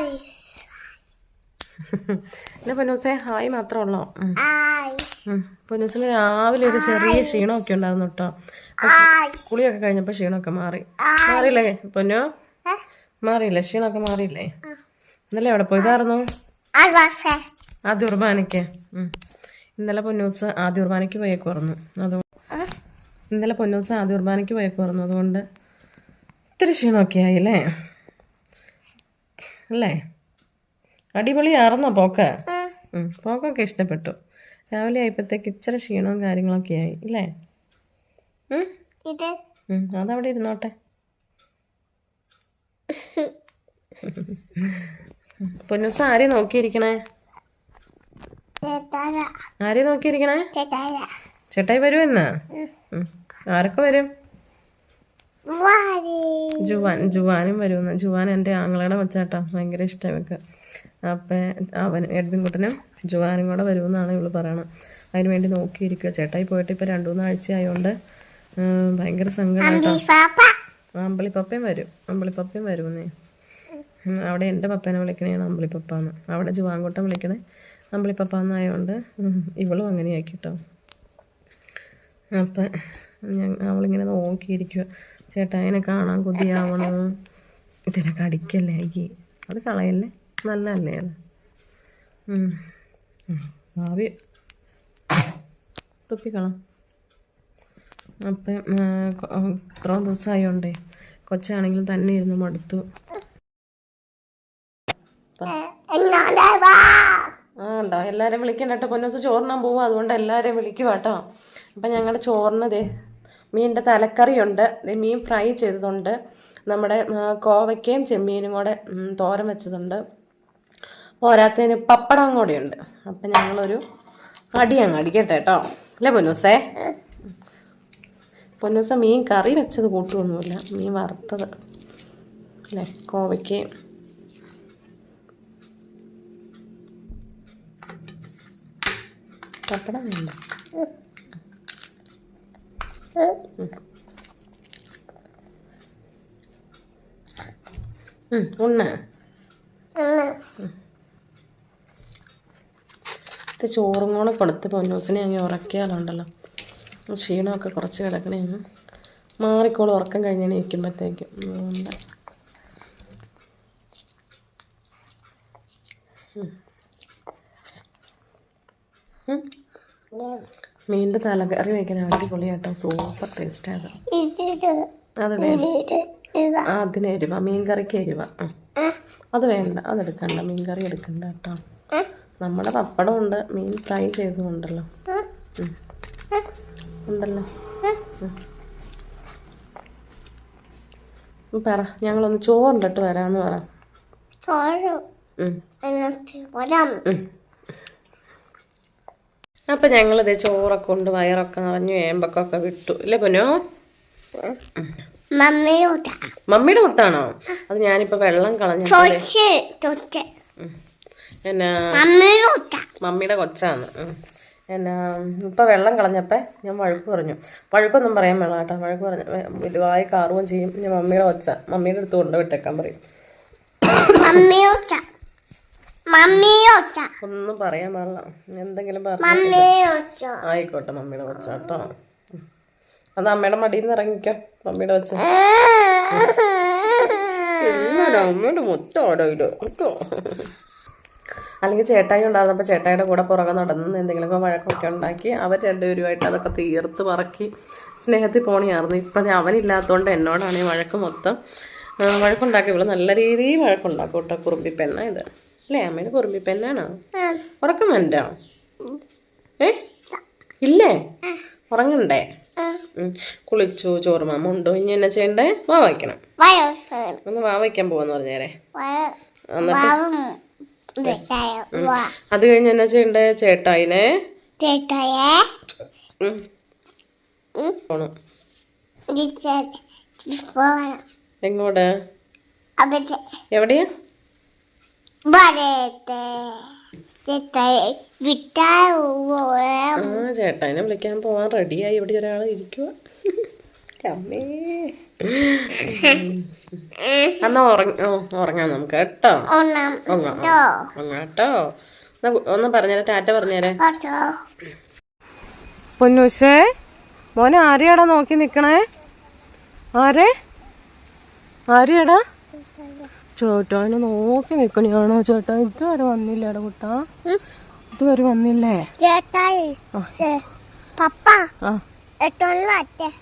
Hi പിന്നെ പൊന്നൂസേ hi മാത്രമുള്ളോ പൊന്നൂസിന് രാവിലെ ഒരു ചെറിയ ക്ഷീണമൊക്കെ ഉണ്ടായിരുന്നു കേട്ടോ. കുളിയൊക്കെ കഴിഞ്ഞപ്പോൾ ക്ഷീണമൊക്കെ മാറി. മാറിയില്ലേ പൊന്നു? മാറിയില്ലേ ക്ഷീണമൊക്കെ മാറിയില്ലേ? ഇന്നലെ എവിടെ പോയതായിരുന്നു ആദ്യ കുർബാനയ്ക്ക്. ഇന്നലെ പൊന്നൂസ് ആദ്യ കുർബാനയ്ക്ക് പോയേക്ക് പറഞ്ഞു അതുകൊണ്ട് ഇന്നലെ പൊന്നൂസ് ആദ്യ കുർബാനയ്ക്ക് പോയേക്ക് പറഞ്ഞു അതുകൊണ്ട് ഇത്തിരി ക്ഷീണമൊക്കെ ആയി അല്ലേ? അടിപൊളി അടിപൊളിയായിരുന്നോ പോക്ക്. പോക്കൊക്കെ ഇഷ്ടപ്പെട്ടു. രാവിലെ ആയപ്പോഴത്തേക്ക് ഇച്ചിരി ക്ഷീണവും കാര്യങ്ങളൊക്കെ ആയി ഇല്ലേ. അതവിടെ ഇരുന്നോട്ടെ. പൊന്നൂസ ആരെ നോക്കിയിരിക്കണേ? ആരെ നോക്കിയിരിക്കണേ? ചേട്ടായ ചേട്ടായി വരുമോ ഇന്ന്? ആരൊക്കെ വാരി? ജുവാൻ ജുവാനും വരുമെന്ന് ജുവാൻ എന്റെ ആങ്ങളയുടെ മച്ചാട്ടാ. ഭയങ്കര ഇഷ്ടം ഇവക്ക്. അപ്പം അവൻ എഡ്വിൻ കുട്ടനും ജുവാനും കൂടെ വരുമെന്നാണ് ഇവൾ പറയണത്. അതിന് വേണ്ടി നോക്കിയിരിക്കുക ചേട്ടായി പോയിട്ട് ഇപ്പം രണ്ടു മൂന്ന് ആഴ്ച ആയതുകൊണ്ട് ഭയങ്കര സങ്കടമായിട്ടോ പാപ്പ അമ്പളിപ്പപ്പയും വരും. അമ്പളിപ്പപ്പയും വരുമെന്നേ. അവിടെ എന്റെ പപ്പേനെ വിളിക്കണേണ് അമ്പളിപ്പപ്പാന്ന്. അവിടെ ജുവാൻകുട്ടൻ വിളിക്കണേ അമ്പളിപ്പപ്പാന്നായതുകൊണ്ട് ഇവളും അങ്ങനെയാക്കിട്ടോ. അപ്പം ഞാൻ അവളിങ്ങനെ നോക്കിയിരിക്കുക ചേട്ടാ അതിനെ കാണാൻ കൊതിയാവണോ? ഇതിനെ കടിക്കല്ലേ അയ്യേ. അത് കളയല്ലേ? നല്ലതല്ലേ അത്. ഭാവി തുപ്പിക്കളാം. അപ്പം ഇത്രയും ദിവസമായോണ്ടേ കൊച്ചാണെങ്കിലും തന്നെ ഇരുന്ന് മടുത്തു. ആ ഉണ്ടോ? എല്ലാവരെയും വിളിക്കണ്ട കേട്ടോ. പൊന്നോസ് ചോറിനാൻ പോവും. അതുകൊണ്ട് എല്ലാവരെയും വിളിക്കുവാട്ടോ അപ്പം ഞങ്ങളുടെ ചോറിനതേ മീനിന്റെ തലക്കറിയുണ്ട്. മീൻ ഫ്രൈ ചെയ്തതുണ്ട്. നമ്മുടെ കോവയ്ക്കയും ചെമ്മീനും കൂടെ തോരം തോരൻ വെച്ചതുണ്ട്. പോരാത്തതിന് പപ്പടം കൂടെയുണ്ട്. അപ്പം ഞങ്ങളൊരു അടി അങ്ങ് അടിക്കട്ടെ കേട്ടോ. അല്ലേ പൊന്നൂസേ? പൊന്നൂസ മീൻ കറി വെച്ചത് കൂട്ടുമൊന്നുമില്ല മീൻ വറുത്തത്. അല്ലേ? കോവയ്ക്കയും. പപ്പടം വേണ്ട. ഉണ്ണ ഇത് ചോറും കൂടെ കൊടുത്ത് പൊന്നൂസിനെ അങ്ങ് ഉറക്കിയാലുണ്ടല്ലോ. ക്ഷീണമൊക്കെ കുറച്ച് കിടക്കണേ മാറിക്കോളും ഉറക്കം കഴിഞ്ഞാൽ ഇരിക്കുമ്പോഴത്തേക്കും അതുകൊണ്ട് മീനിന്റെ തലക്കറി വയ്ക്കാൻ അടിപൊളിയാട്ടോ സൂപ്പർ ടേസ്റ്റ് അത്. അതിന് എരുവ. മീൻ കറിക്ക് എരിവ. അത് വേണ്ട. അതെടുക്കണ്ട മീൻ കറി എടുക്കണ്ട കേട്ടോ. നമ്മുടെ പപ്പടം ഉണ്ട്. മീൻ ഫ്രൈ ചെയ്തതുണ്ടല്ലോ. ഉണ്ടല്ലോ. പറ. ഞങ്ങളൊന്ന് ചോറുണ്ടിട്ട് വരാമെന്ന് പറ. ചോറ്. അപ്പം ഞങ്ങളിത് ചോറൊക്കെ കൊണ്ട് വയറൊക്കെ നിറഞ്ഞു ഏമ്പക്കൊക്കെ വിട്ടു. ഇല്ലേ പൊന്നോ? മമ്മിയുടെ മുത്താണോ അത് ഞാനിപ്പോ വെള്ളം കളഞ്ഞു എന്നാ? മമ്മിയുടെ കൊച്ചാണ്. എന്നാ ഇപ്പം വെള്ളം കളഞ്ഞപ്പോൾ ഞാൻ വഴുക്ക് പറഞ്ഞു. വഴുക്കൊന്നും പറയാൻ വേണം കേട്ടോ. വഴുക്ക് പറഞ്ഞു. വലുതായി കാറുകയും ചെയ്യും. ഞാൻ മമ്മിയുടെ കൊച്ച. മമ്മിയുടെ അടുത്ത് കൊണ്ട് വിട്ടേക്കാൻ പറയും. ഒന്നും പറയാൻ പാടില്ല. എന്തെങ്കിലും പറഞ്ഞു ആയിക്കോട്ടെ മമ്മിയുടെ കൊച്ച കേട്ടോ. അത് അമ്മയുടെ മടിയിൽ നിന്ന് ഇറങ്ങിക്കോ മമ്മിയുടെ കൊച്ച അമ്മയുടെ കേട്ടോ അല്ലെങ്കിൽ ചേട്ടായി ഉണ്ടായിരുന്നപ്പോൾ ചേട്ടായിയുടെ കൂടെ പുറകെ നടന്ന് എന്തെങ്കിലുമൊക്കെ വഴക്കൊക്കെ ഉണ്ടാക്കി അവർ രണ്ടുപേരുമായിട്ട് അതൊക്കെ തീർത്ത് പറക്കി സ്നേഹത്തിൽ പോണിയായിരുന്നു. ഇപ്പം അവനില്ലാത്തതുകൊണ്ട് എന്നോടാണ് ഈ വഴക്ക് മൊത്തം വഴക്കുണ്ടാക്കി. ഇവിടെ നല്ല രീതിയിൽ വഴക്കുണ്ടാക്കും കേട്ടോ കുറുമ്പി പെണ്ണ ഇത്. അല്ലേ? അമ്മയുടെ കുറുമ്പി പെണ്ണാണോ ഉറക്കം വേണ്ടോ ഏ? ഇല്ലേ? ഉറങ്ങണ്ടേ. കുളിച്ചു ചോറുമാമ ഉണ്ടോ? ഇനി എന്നാ ചെയ്യണ്ടേ? വാ വയ്ക്കണം. ഒന്ന് വാ വയ്ക്കാൻ പോവാന്ന് പറഞ്ഞേരെ. അത് കഴിഞ്ഞ് എന്നാ ചെയ്യണ്ടേ? ചേട്ടായിനെ. പോണം. എങ്ങോട്ട്? എവിടെയാ? ആ ചേട്ടായിനെ വിളിക്കാൻ പോവാൻ റെഡിയായി. ഇവിടെ ഒരാൾ ഇരിക്കുക അമ്മേ എന്നാ ഉറങ്ങ ഉറങ്ങാം നമുക്ക്. കേട്ടോ? കേട്ടോ. എന്നാ ഒന്ന് പറഞ്ഞേരെ ടാറ്റ പറഞ്ഞേരെ. ഓട്ടോ പൊന്നൂശേ മോനെ ആരെയാടാ നോക്കി നിക്കണേ? ആരെ? ആരെയാടാ? ചേട്ടാനെ നോക്കി നിക്കണിയാണോ ചേട്ടാ ഇതുവരെ വന്നില്ലേടാ കുട്ട? ഇതുവരെ വന്നില്ലേ? ആ. പപ്പ. ആ.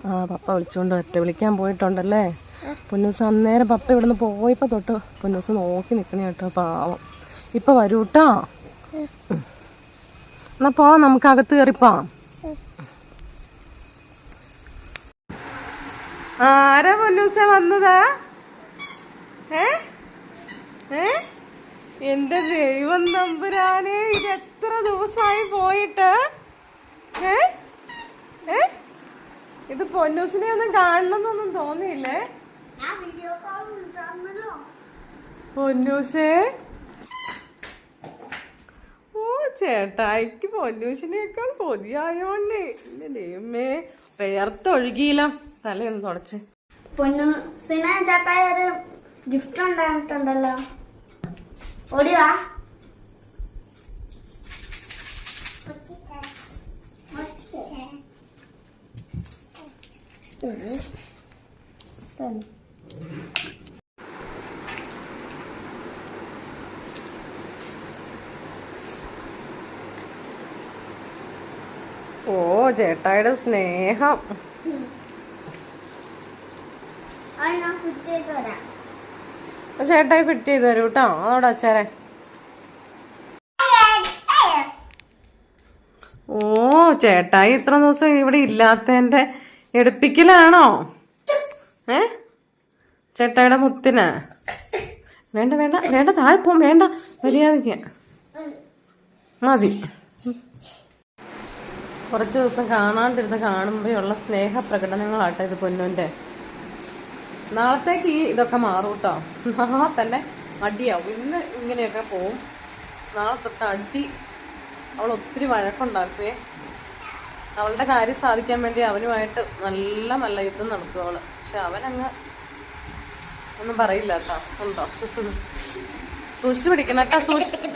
ആ പപ്പ വിളിച്ചോണ്ട് ഒറ്റ വിളിക്കാൻ പോയിട്ടുണ്ടല്ലേ? പൊന്നൂസ് അന്നേരം പപ്പ ഇവിടുന്ന് പോയപ്പോ തൊട്ട് പൊന്നൂസ് നോക്കി നിക്കണ കേട്ടോ പാവം. ഇപ്പൊ വരൂ കേട്ടോ എന്നാ പോ നമുക്ക് അകത്ത് കയറിപ്പാ ആരാ പൊന്നൂസ വന്നതാ? ഏ? ഏ? എന്റെ ദൈവം നമ്പുരാനെ ഇത് എത്ര ദിവസമായി പോയിട്ട്? ഏ? ഏ? ഇത് പൊന്നൂസിനെ ഒന്നും കാണണമെന്നൊന്നും തോന്നിയില്ലേ? പൊന്നൂസേ. ഓ ചേട്ടായിക്ക് പൊന്നൂസിനേക്കാൾ കൊതിയായോണ്ടേ. എന്റെ ദൈവമേ വേർത്തൊഴുകിയില്ല തലയൊന്ന് തുടച്ച്. പൊന്നൂസിനെ ചേട്ടായ ഒരു ഗിഫ്റ്റ് ഉണ്ടായിട്ടുണ്ടല്ലോ. ഓടിവാ ഓ ചേട്ടായുടെ സ്നേഹം. ഞാൻ കുറ്റിയിട്ട് വരാം. ചേട്ടായി ഫിറ്റ് ചെയ്ത് തരൂ കേട്ടോ അതോടെ അച്ചാരെ ഓ ചേട്ടായി ഇത്ര ദിവസം ഇവിടെ ഇല്ലാത്തതിന്റെ എടുപ്പിക്കലാണോ? ഏ? ചേട്ടായുടെ മുത്തിന്. വേണ്ട വേണ്ട വേണ്ട താഴെ വേണ്ട. മര്യാദയ്ക്ക്. മതി. കുറച്ച് ദിവസം കാണാണ്ടിരുന്ന് കാണുമ്പോഴുള്ള സ്നേഹ പ്രകടനങ്ങളാട്ടെ ഇത് പൊന്നുന്റെ. നാളത്തേക്ക് ഈ ഇതൊക്കെ മാറും കേട്ടോ നാളെ തന്നെ അടിയാവും ഇന്ന് ഇങ്ങനെയൊക്കെ പോവും. നാളെ തൊട്ട് അടി. അവൾ ഒത്തിരി വഴക്കുണ്ടാക്കുകയെ അവളുടെ കാര്യം സാധിക്കാൻ വേണ്ടി അവനുമായിട്ട് നല്ല നല്ല യുദ്ധം നടത്തും അവൾ. പക്ഷെ അവനങ്ങ് ഒന്നും പറയില്ല കേട്ടോ ഉണ്ടോ? സൂക്ഷിച്ചു പിടിക്കണം കേട്ടോ സൂക്ഷിച്ച്